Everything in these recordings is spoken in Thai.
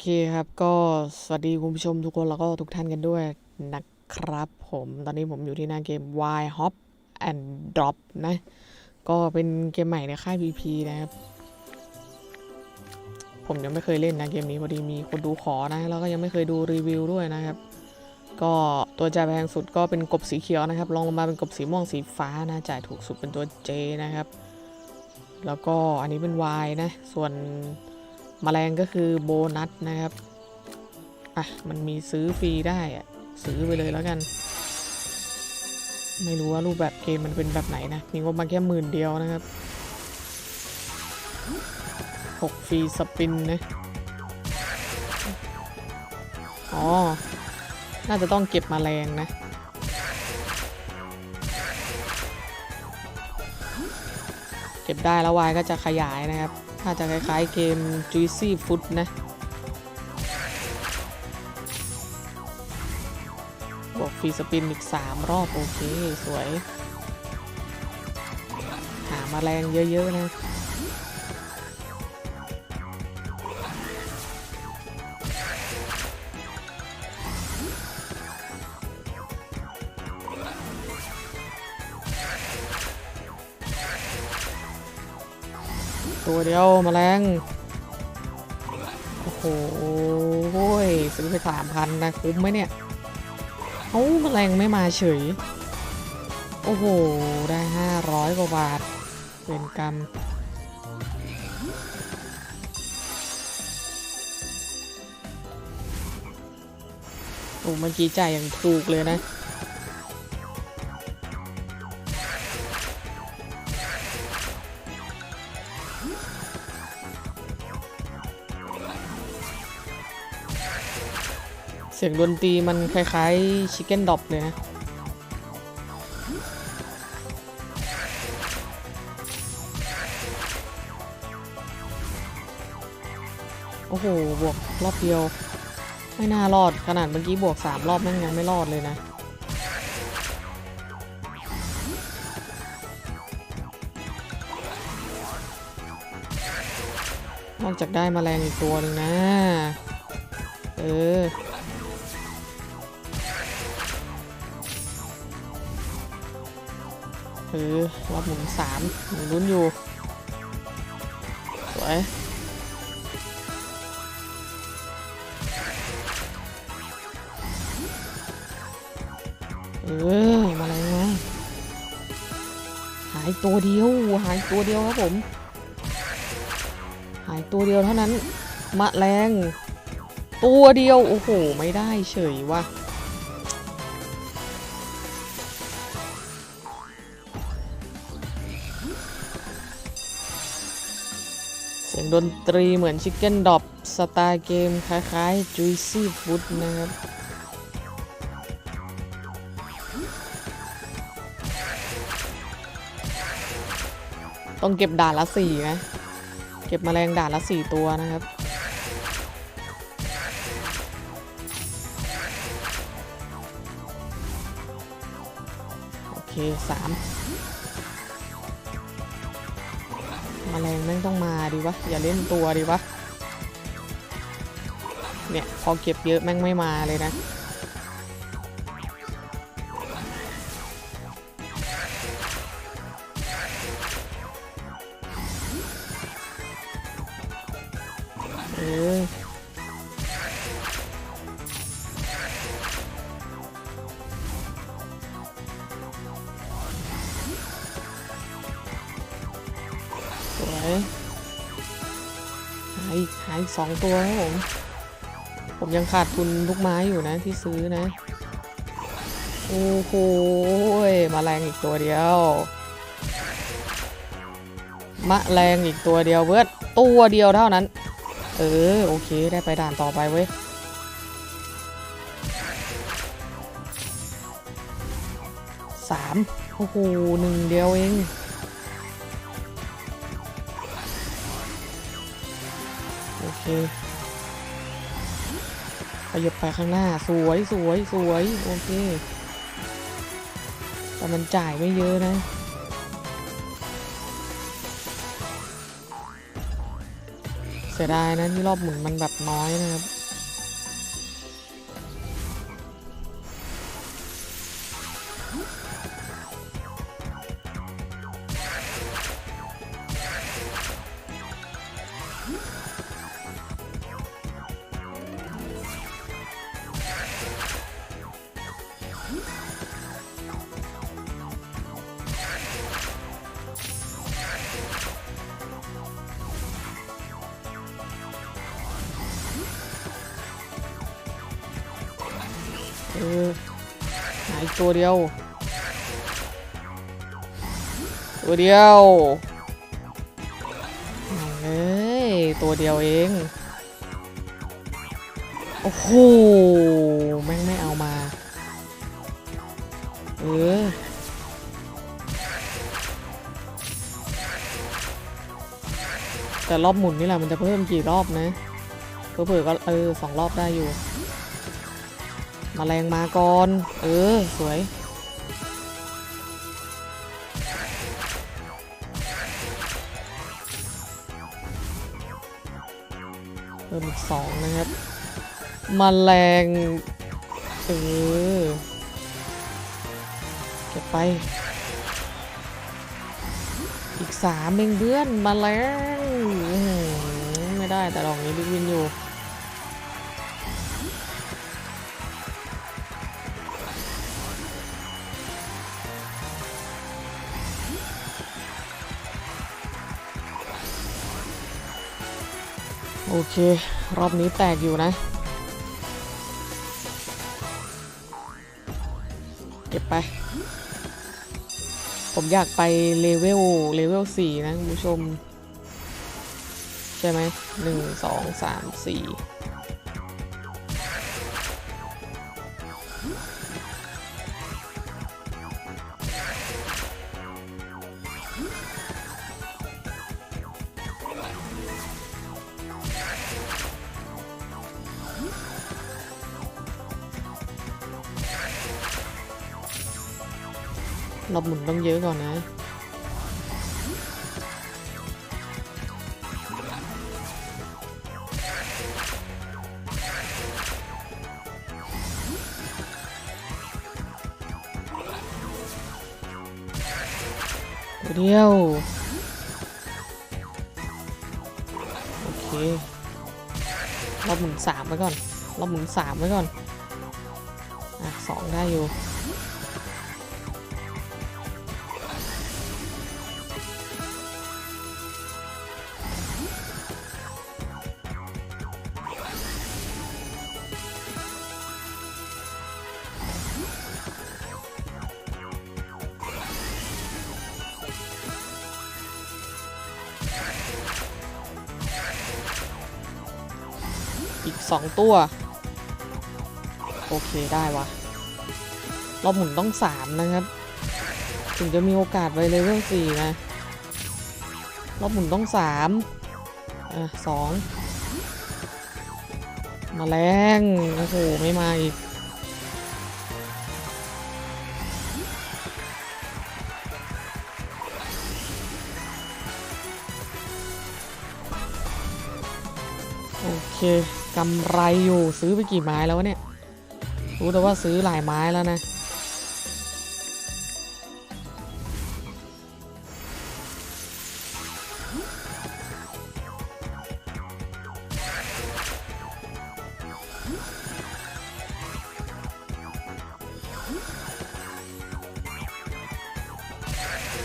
เคครับก็สวัสดีคุณผู้ชมทุกคนแล้วก็ทุกท่านกันด้วยนะครับผมตอนนี้ผมอยู่ที่หน้าเกม Y Hop and Drop นะ ก็เป็นเกมใหม่ในค่าย PP นะครับ ผมยังไม่เคยเล่นนะเกมนี้พอดีมีคนดูขอนะ แล้วก็ยังไม่เคยดูรีวิวด้วยนะครับ ก็ตัวจ่ายแพงสุดก็เป็นกบสีเขียวนะครับลองลงมาเป็นกบสีม่วงสีฟ้านะจ่ายถูกสุดเป็นตัว J นะครับ แล้วก็อันนี้เป็น Y นะส่วน แมลงก็คือโบนัสนะครับ อะ มันมีซื้อฟรีได้อะซื้อไปเลยแล้วกัน ไม่รู้ว่ารูปแบบเกมมันเป็นแบบไหนนะมีงบมาแค่หมื่นเดียวนะครับหกฟรีสปินนะ อ๋อ น่าจะต้องเก็บมแมลงนะ เก็บได้แล้ววายก็จะขยายนะครับ น่าจะคล้ายๆเกม Juicy Food นะบวกฟรีสปินอีก 3 รอบ โอเค สวย หามาแรงเยอะ ๆ นะ ตัวเดียวแมลงโอ้โหซื้อไปสามพันนะคุ้มไหมเนี่ยเอ้าแมลงไม่มาเฉย โอ้โห ได้ห้าร้อยกว่าบาทเป็นกรรมโอ้เมื่อกี้จ่ายอย่างถูกเลยนะ เสียงดนตรีมันคล้ายๆชิคเก้นดอปเลยนะ โอ้โห บวกรอบเดียว ไม่น่ารอดขนาดเมื่อกี้บวก 3 รอบแม่งยังไม่รอดเลยนะนอกจากได้มแมลงอีกตัวหนึ่งนะ เออ เออรอบหมุนสามหมุนลุ้นอยู่สวยเออมาอะไรมาหายตัวเดียวหายตัวเดียวครับผม หายตัวเดียวเท่านั้นมะแรง ตัวเดียว โอ้โห ไม่ได้เฉยว่ะ สียงดนตรีเหมือนชิคเก้นดอ p สไตล์เกมคล้ายๆ Juicy Food นะครับ ต้องเก็บด่านละสี่นะเก็บมแมลงด่านละสี่ตัวนะครับโอเคสาม มแมลงแม่งต้องมาดิวะอย่าเล่นตัวดิวะเนี่ยพอเก็บเยอะแม่งไม่มาเลยนะเออ หายหายสองตัวครับผม ผมยังขาดทุนลูกไม้อยู่นะที่ซื้อนะ โอ้โหมาแรงอีกตัวเดียวมะแรงอีกตัวเดียวเบิร์ดตัวเดียวเท่านั้น เออ โอเค ได้ไปด่านต่อไปเว้ยสามโอ้โหหนึ่งเดียวเอง เคขยับไปข้างหน้าสวยสวยสวยโอเค แต่มันจ่ายไม่เยอะนะเสียดายนะที่รอบหมุนมันแบบน้อยนะครับ ตัวเดียว ตัวเดียวเอ้ยตัวเดียวเอง โอ้โห แม่งไม่เอามา เออแต่รอบหมุนนี่แหละมันจะเพิ่มกี่รอบนะเผื่อๆก็เออสองรอบได้อยู่ มแมลงมาก่อน เออ สวย เพิ่มอีกสองนะครับมแมลงเออ เก็บไป อีกสามเองเพื่อนมแมลงไม่ได้แต่ดอกนี้บิ๊กวินอยู่ โอเค รอบนี้แตกอยู่นะ เก็บไป ผมอยากไปเลเวลเลเวลสี่นะคุณผู้ชม ใช่ไหมหนึ่งสองสามสี่ เรอบหมุนต้องเยอะก่อนนะ เดียว โอเค เรอบหมุนสามไว้ก่อน เรอบหมุนสามไว้ก่อน อะสองได้อยู่ อีกสองตัว โอเคได้วะรอบหมุนต้องสามนะครับ ถึงจะมีโอกาสไปเลเวลสี่นะรอบหมุนต้องสามอะสองมาแรงโอ้โหไม่มาอีกโอเค กำไรอยู่ซื้อไปกี่ไม้แล้ววะเนี่ย รู้แต่ว่าซื้อหลายไม้แล้วนะ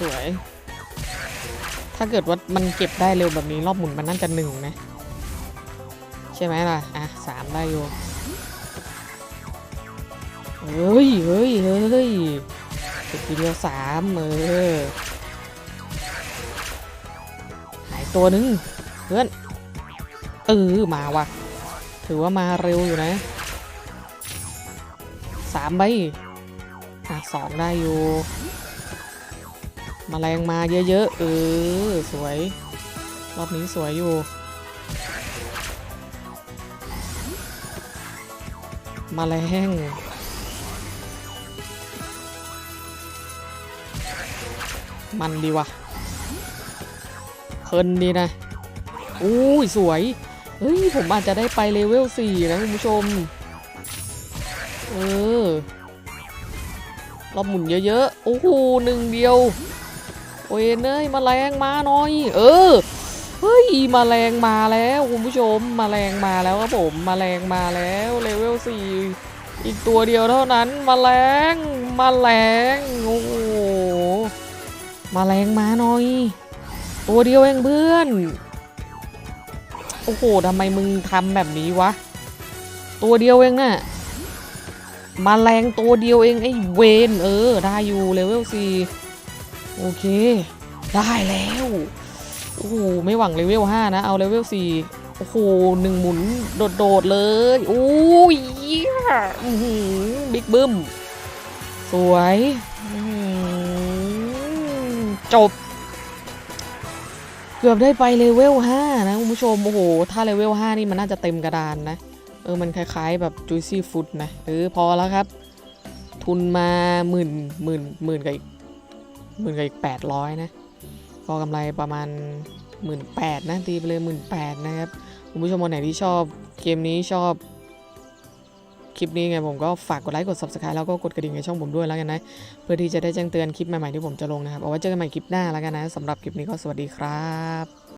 สวย ถ้าเกิดว่ามันเก็บได้เร็วแบบนี้รอบหมุนมันน่าจะหนึ่งนะ ใช่ไหมล่ะ อะสามได้อยู่เฮ้ยเฮ้ยเฮ้ยเก็บทีเดียวสามเออหายตัวนึงเพื่อนเออมาว่ะ ถือว่ามาเร็วอยู่นะสามใบอะสองได้อยู่มแมลงมาเยอะๆเออสวย รอบนี้สวยอยู่ มาแรงมันดีวะเพลินดีนะโอ้ยสวย เฮ้ย ผมอาจจะได้ไปเลเวล4นะคุณผู้ชม เออเราหมุนเยอะๆ โอ้โหหนึ่งเดียว โอ้ยเนยมาแรงมาหน่อย เออ ฮ้ยมาแรงมาแล้วคุณผู้ชมมาแรงมาแล้วครับผมมาแรงมาแล้วเลเวล4อีกตัวเดียวเท่านั้นมาแรงมาแรงโอ้โหมาแรงมาหน่อย ตัวเดียวเองเพื่อนโอ้โหทำไมมึงทำแบบนี้วะ ตัวเดียวเองอะมาแรงตัวเดียวเองไอ้เวนเออ ได้อยู่เลเวลสี่โอเค ได้แล้ว อ้โหไม่หวังเลเวลห้านะ เอาเลเวลสี่โอ้โหหนึ่งหมุนโดดๆเลยโอ้ยเหี้ยอื้อหือบิ๊กบึ้ม สวยจบ เกือบได้ไปเลเวล5นะคุณผู้ชม โอ้โห ถ้าเลเวล5นี่มันน่าจะเต็มกระดานนะ เออ มันคล้ายๆ แบบ juicy food นะเออพอแล้วครับ ทุนมาหมื่นหมื่นหมื่นกับอีกหมื่นกับอีกแปดร้อยนะ ก็กำไรประมาณหมื่นแปดนะตีไปเลยหมื่นแปดนะครับคุณผู้ชมคนไหนที่ชอบเกมนี้ชอบคลิปนี้ไงผมก็ฝากกดไลค์กด subscribe แล้วก็กดกระดิ่งในช่องผมด้วยแล้วกันนะ เพื่อที่จะได้แจ้งเตือนคลิปใหม่ๆที่ผมจะลงนะครับ เอาไว้เจอกันใหม่คลิปหน้าแล้วกันนะสำหรับคลิปนี้ก็สวัสดีครับ